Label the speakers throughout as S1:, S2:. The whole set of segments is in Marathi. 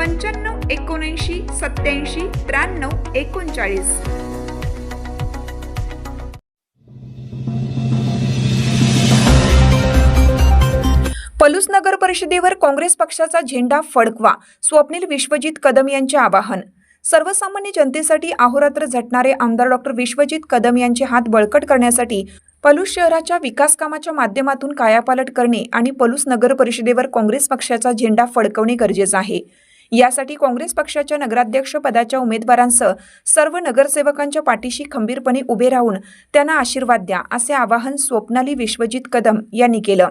S1: पंच्याण्णव एकोणऐंशी सत्याऐंशी त्र्याण्णव एकोणचाळीस. पलूस नगर परिषदेवर काँग्रेस पक्षाचा झेंडा फडकवा स्वप्नील विश्वजित कदम यांचे आवाहन. सर्वसामान्य जनतेसाठी अहोरात्र झटणारे आमदार डॉक्टर विश्वजित कदम यांचे हात बळकट करण्यासाठी पलूस शहराच्या विकास कामाच्या माध्यमातून कायापालट करणे आणि पलूस नगर परिषदेवर काँग्रेस पक्षाचा झेंडा फडकवणे गरजेचं आहे. यासाठी काँग्रेस पक्षाच्या नगराध्यक्ष पदाच्या उमेदवारांसह सर्व नगरसेवकांच्या पाठीशी खंबीरपणे उभे राहून त्यांना आशीर्वाद द्या असे आवाहन स्वप्नाली विश्वजित कदम यांनी केलं.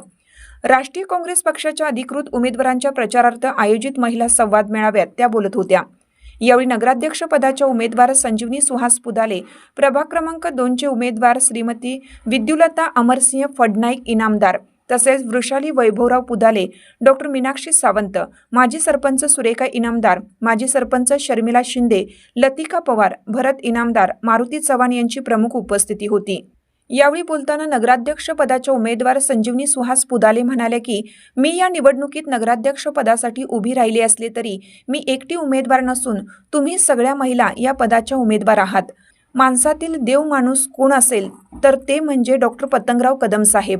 S1: राष्ट्रीय काँग्रेस पक्षाच्या अधिकृत उमेदवारांच्या प्रचारार्थ आयोजित महिला संवाद मेळाव्यात त्या बोलत होत्या. यावेळी नगराध्यक्ष पदाच्या उमेदवार संजीवनी सुहास पुदाले प्रभाग क्रमांक दोनचे उमेदवार श्रीमती विद्युलता अमरसिंह फडनाईक इनामदार तसेच वृषाली वैभवराव पुदाले डॉक्टर मीनाक्षी सावंत माजी सरपंच सुरेखा इनामदार माजी सरपंच शर्मिला शिंदे लतिका पवार भरत इनामदार मारुती चव्हाण यांची प्रमुख उपस्थिती होती. यावेळी बोलताना नगराध्यक्ष पदाच्या उमेदवार संजीवनी सुहास पुदाले म्हणाले की मी या निवडणुकीत नगराध्यक्ष पदासाठी उभी राहिली असले तरी मी एकटी उमेदवार नसून तुम्ही सगळ्या महिला या पदाच्या उमेदवार आहात. माणसातील देव माणूस कोण असेल तर ते म्हणजे डॉक्टर पतंगराव कदम साहेब.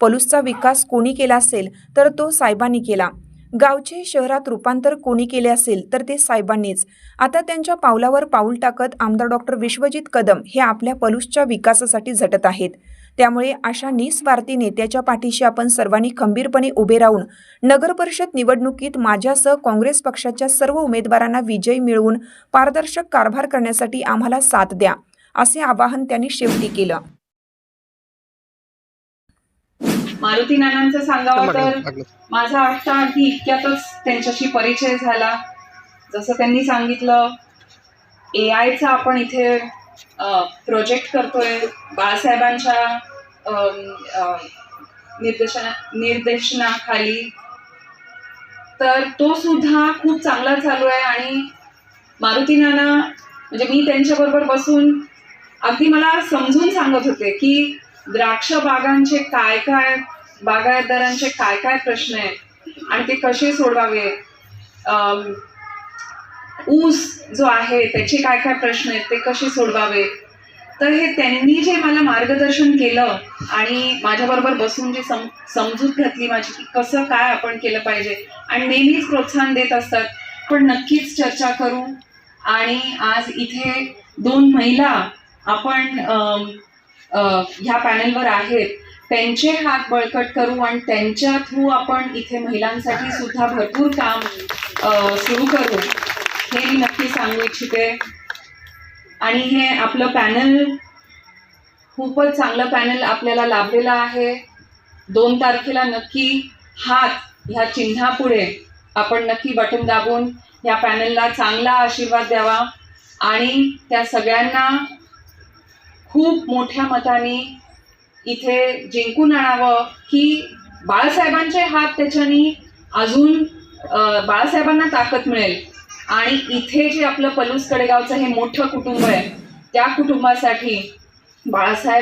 S1: पलूसचा विकास कोणी केला असेल तर तो साहेबांनी केला. गावचे शहरात रूपांतर कोणी केले असेल तर ते साहेबांनीच. आता त्यांच्या पावलावर पाऊल टाकत आमदार डॉक्टर विश्वजित कदम हे आपल्या पलूसच्या विकासासाठी झटत आहेत. त्यामुळे अशा निस्वार्थी नेत्याच्या पाठीशी आपण सर्वांनी खंबीरपणे उभे राहून नगरपरिषद निवडणुकीत माझ्यासह काँग्रेस पक्षाच्या सर्व उमेदवारांना विजय मिळवून पारदर्शक कारभार करण्यासाठी आम्हाला साथ द्या असे आवाहन त्यांनी शेवटी केलं.
S2: मारुती नानांचं सांगावं तर माझा आत्ता अगदी इतक्यातच त्यांच्याशी परिचय झाला. जसं त्यांनी सांगितलं ए आयचा आपण इथे प्रोजेक्ट करतोय. बाळासाहेबांच्या निर्देशना निर्देशनाखाली. तर तो सुद्धा खूप चांगला चालू आहे आणि मारुती नाना म्हणजे मी त्यांच्याबरोबर बसून अगदी मला समजून सांगत होते की द्राक्ष बागांचे काय काय बागायतदारांचे काय काय प्रश्न आहेत आणि ते कसे सोडवावे? ऊस जो आहे त्याचे काय काय प्रश्न आहेत ते कसे सोडवावे? तर हे त्यांनी जे मला मार्गदर्शन केलं आणि माझ्याबरोबर बसून जी सम समजूत घातली माझी की कसं काय आपण केलं पाहिजे आणि नेहमीच प्रोत्साहन देत असतात. पण नक्कीच चर्चा करू आणि आज इथे दोन महिला आपण ह्या पॅनलवर आहेत. त्यांचे हात बळकट करू आणि त्यांच्या थ्रू आपण इथे महिलांसाठी सुद्धा भरपूर काम सुरू करू. हे मी नक्की सांगू इच्छिते. आणि हे आपलं पॅनल खूपच चांगलं पॅनल आपल्याला लाभलेलं आहे. दोन तारखेला नक्की हात ह्या चिन्हापुढे आपण नक्की बटन दाबून ह्या पॅनलला चांगला आशीर्वाद द्यावा. आणि त्या सगळ्यांना खूप मोठ्या मताने इथे जिंकून आणावं की बाळासाहेबांचे हात त्याच्यानी अजून बाळासाहेबांना ताकद मिळेल. आणि इथे जे आपलं पलूस कडेगावचं हे मोठं कुटुंब आहे त्या कुटुंबासाठी बाळासाहेब